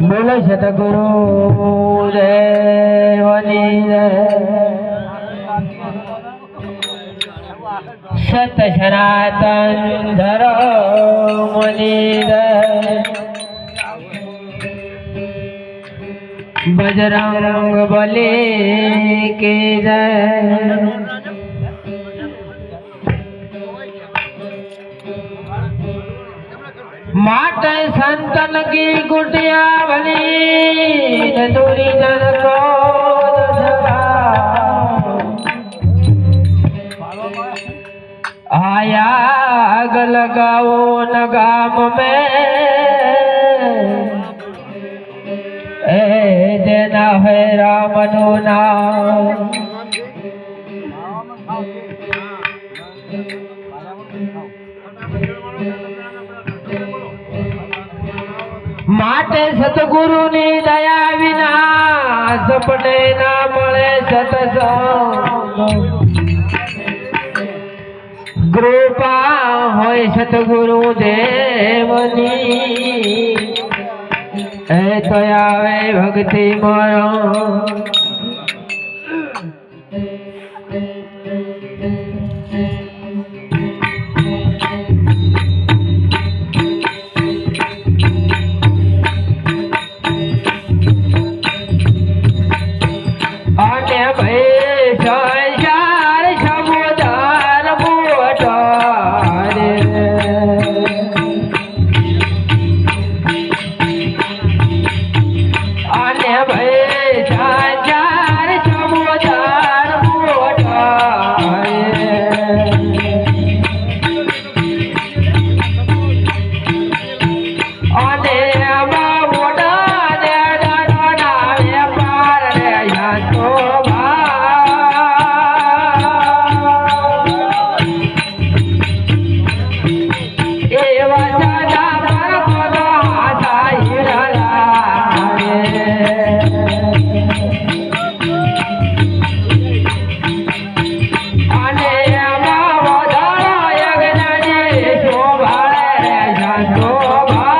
બોલે છે તો ગુરુ દેવની સત સનાતન ધરો મુનિ બજરંગ બલે કે જય. માટે સંતન કી ગુટિયા ભલી ચતુરી જગતો આયા આગ લગાવો નગામ મે. એ જેના હે રામનું નામ. માટે સતગુરુની દયા વિના સપને ના મળે સતસંગ. કૃપા હોય સતગુરુ દેવની. એ તો આવે ભક્તિ મારો. ভগবান